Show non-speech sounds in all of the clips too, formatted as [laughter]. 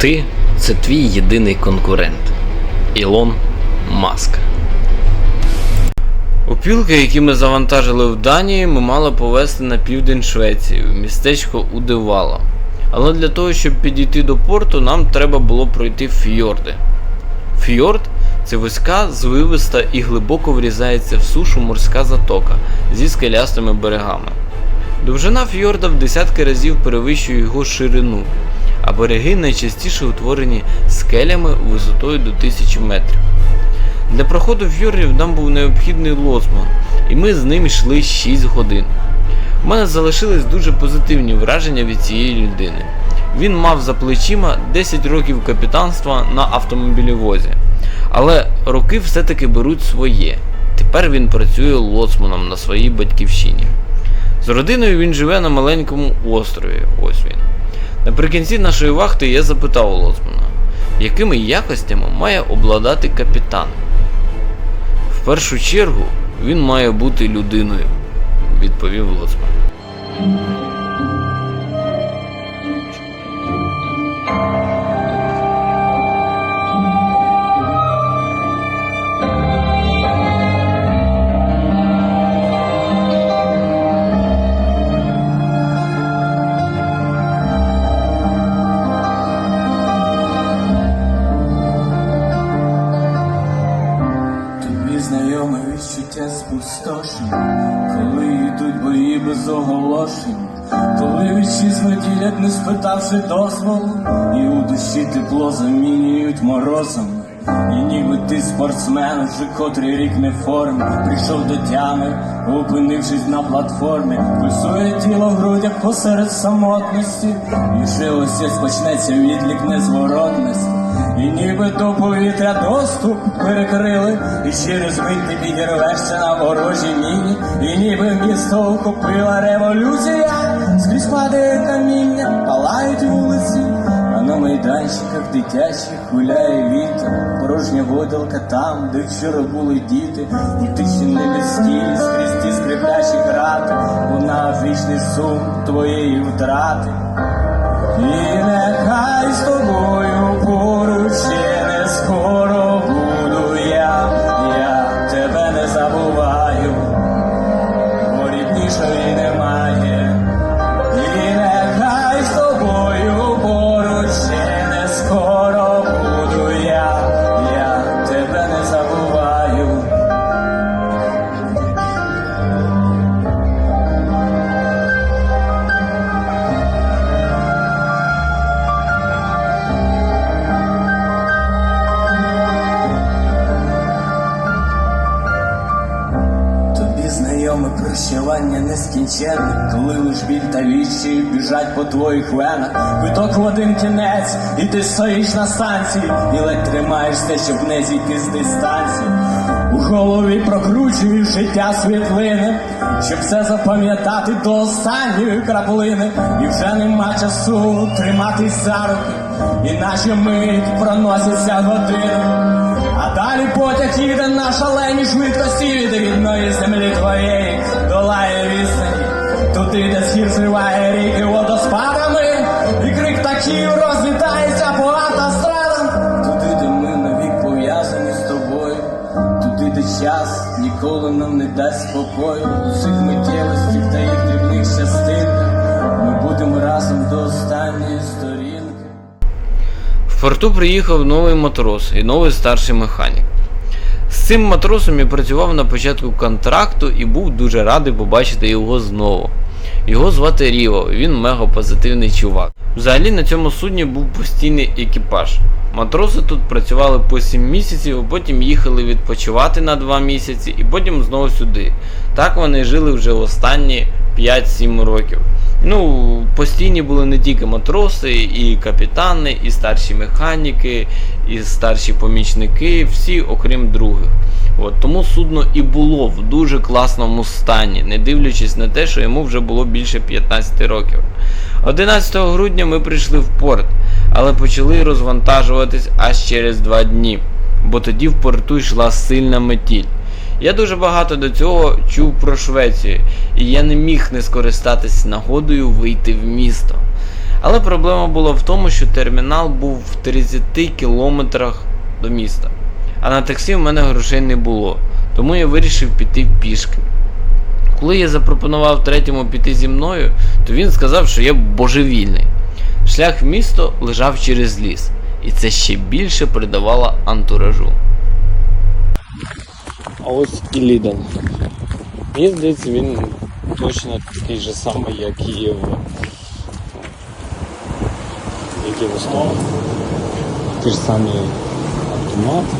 Ти це твій єдиний конкурент. Ілон Маск. Опілки, які ми завантажили в Данії, ми мали повезти на південь Швеції, в містечко Удевала. Але для того, щоб підійти до порту, нам треба було пройти фьорди. Фьорд це вузька, звивиста і глибоко врізається в сушу морська затока зі скелястими берегами. Довжина фьорда в десятки разів перевищує його ширину, а береги найчастіше утворені скелями висотою до 1000 метрів. Для проходу фьордів нам був необхідний лоцман, і ми з ним йшли 6 годин. У мене залишились дуже позитивні враження від цієї людини. Він мав за плечима 10 років капітанства на автомобілівозі. Але роки все-таки беруть своє. Тепер він працює лоцманом на своїй батьківщині. З родиною він живе на маленькому острові. Ось він. Наприкінці нашої вахти я запитав лоцмана, якими якостями має обладати капітан. В першу чергу він має бути людиною, відповів лоцман. Оголошень, коли вітчизну ділять, не спитавши дозволу, і у душі тепло замінюють морозом. І ніби ти спортсмен, вже котрий рік не формі, прийшов до тями, опинившись на платформі, пульсує тіло в грудях посеред самотності, і вже ось почнеться відлік незворотності. Ніби до повітря доступ перекрили, і через мить ти підірвешся на ворожій міні, і ніби місто охопила революція, скрізь падає каміння, палають вулиці, а на майданчиках дитячих гуляє вітер, порожня водилка там, де вчора були діти, і ти ще не безстіль, скрізь ті скриплячі грати, вона вічний сум твоєї втрати. І нехай з тобою прощавання нескінченне, коли лиш біль та вічі біжать по твоїх венах. Квиток в один кінець, і ти стоїш на станції, і ледь тримаєшся, щоб не зійти з дистанції. У голові прокручуєш життя світлини, щоб все запам'ятати до останньої краплини, і вже нема часу триматись за руки, іначе мить проноситься години. Далі потяг їде на шаленій швидкості від рідної землі твоєї долає відстані. Туди, іде схід зриває ріки водоспадами, і крик таків розлітається по автострадам. Туди, де ми навік пов'язані з тобою, туди, де час ніколи нам не дасть спокою. В порту приїхав новий матрос і новий старший механік. З цим матросом я працював на початку контракту і був дуже радий побачити його знову. Його звати Ріво, він мега позитивний чувак. Взагалі на цьому судні був постійний екіпаж. Матроси тут працювали по 7 місяців, а потім їхали відпочивати на 2 місяці і потім знову сюди. Так вони жили вже останні 5-7 років. Ну, постійні були не тільки матроси, і капітани, і старші механіки, і старші помічники, всі окрім других. От, тому судно і було в дуже класному стані, не дивлячись на те, що йому вже було більше 15 років. 11 грудня ми прийшли в порт, але почали розвантажуватись аж через 2 дні, бо тоді в порту йшла сильна метіль. Я дуже багато до цього чув про Швецію, і я не міг не скористатись нагодою вийти в місто. Але проблема була в тому, що термінал був в 30 кілометрах до міста. А на таксі в мене грошей не було, тому я вирішив піти пішки. Коли я запропонував третьому піти зі мною, то він сказав, що я божевільний. Шлях в місто лежав через ліс, і це ще більше придавало антуражу. А ось і Лідл. Мені здається, він точно такий же самий, як і в як і в. Ті ж самі автомати.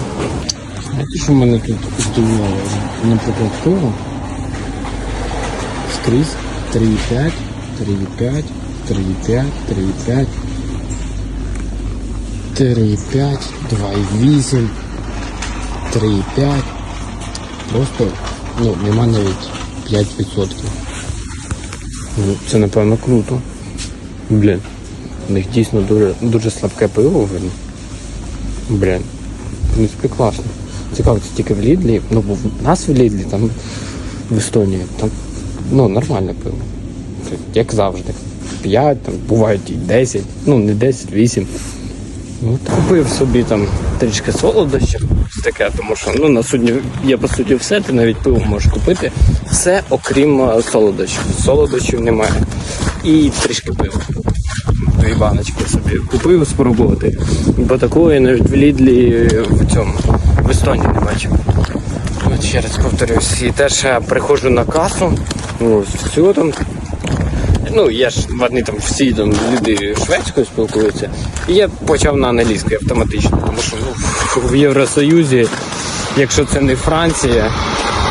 Знаєте, що мене тут здивувало? Наприклад, пиво скрізь 3,5, 3,5, 3,5, 3,5, 3,5, 2,8, 3,5. Просто ну, нема навіть 5%. Ну, це напевно круто. Блін. У них дійсно дуже, дуже слабке пиво видно. Блін. В принципі, класно. Цікаво, це тільки в Лідлі. Ну, бо в нас в Лідлі, там в Естонії, там ну, нормальне пиво. Як завжди. 5, там бувають і 10, ну не 10, 8. Ну, купив собі там трішки солодощів, таке, тому що ну, на судні є по суті все, ти навіть пиво можеш купити. Все окрім е, солодощів. Солодощів немає. І трішки пива. Дві баночки собі купив спробувати. Бо такого я навіть в Лідлі е, в цьому в Естонії не бачив. От ще раз повторюсь. І теж е, приходжу на касу. Ось все там. Ну, я ж вони там всі там люди шведською спілкуються. І я почав на англійській автоматично, тому що ну, в Євросоюзі, якщо це не Франція,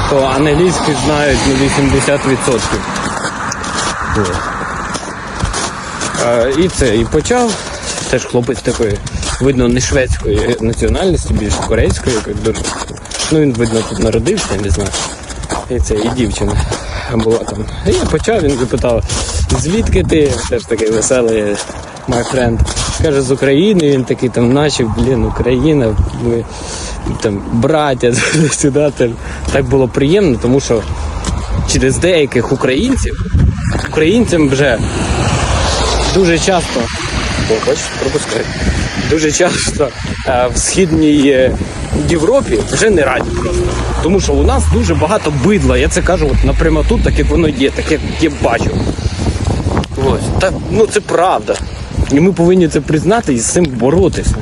то англійські знають на 80%. От. Е, І це, і почав. Теж хлопець такої, видно, не шведської національності, більш корейської, дуже. Ну він, видно, тут народився, не знаю. І це, і дівчина була там. І я почав, він запитав, звідки ти? Теж такий веселий my friend. Каже, з України, він такий там наче, блін, Україна, ми там браття [laughs] сюди. Так було приємно, тому що через деяких українців, українцям вже дуже часто. О, бачиш, пропускай. Дуже часто е, в східній е, Європі вже не раді просто. Тому що у нас дуже багато бидла. Я це кажу от напрямо тут, так як воно є, так як я бачу. Ось. Так, ну це правда. І ми повинні це признати і з цим боротися.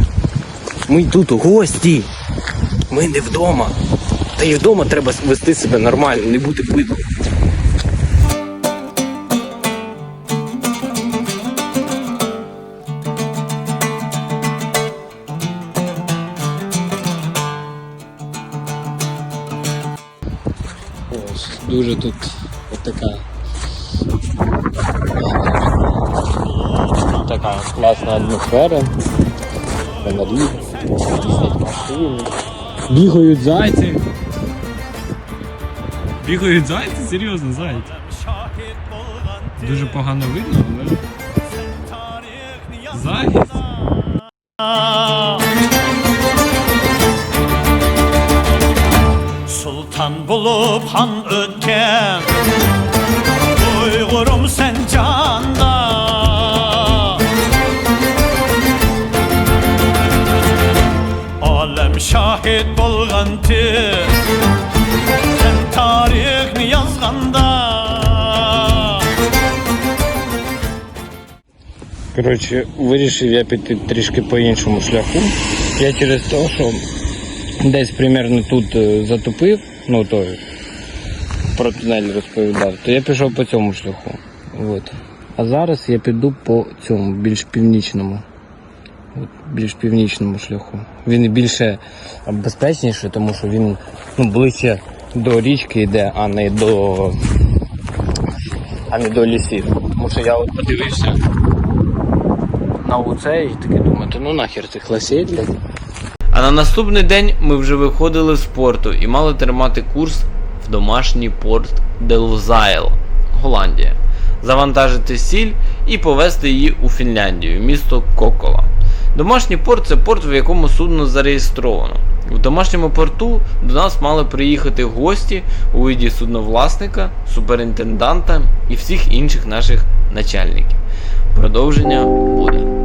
Ми тут гості. Ми не вдома. Та і вдома треба вести себе нормально, не бути бидлом. Дуже тут така. Така класна атмосфера. Фонарі, їздять машини. Бігають зайці. Бігають зайці? Серйозно, зайці. Дуже погано видно, але. Заєць. Sultan bulup han ötken Şahit bolganti Sen tarihini yazganda Коротше, вирішив я піти трішки по іншому шляху. Я через те, що десь примерно тут е, затопив, ну то про тунель розповідав, то я пішов по цьому шляху. От. А зараз я піду по цьому, більш північному. Більш північному шляху. Він більше безпечніший, тому що він ну, ближче до річки йде, а не до. а не до лісів. Тому що я от подивився на оце і таки думаю, ну нахер цих лосей. А на наступний день ми вже виходили з порту і мали тримати курс в домашній порт Делузайл, Голландія, завантажити сіль і повезти її у Фінляндію, місто Кокола. Домашній порт це порт, в якому судно зареєстровано. В домашньому порту до нас мали приїхати гості у виді судновласника, суперінтенданта і всіх інших наших начальників. Продовження буде.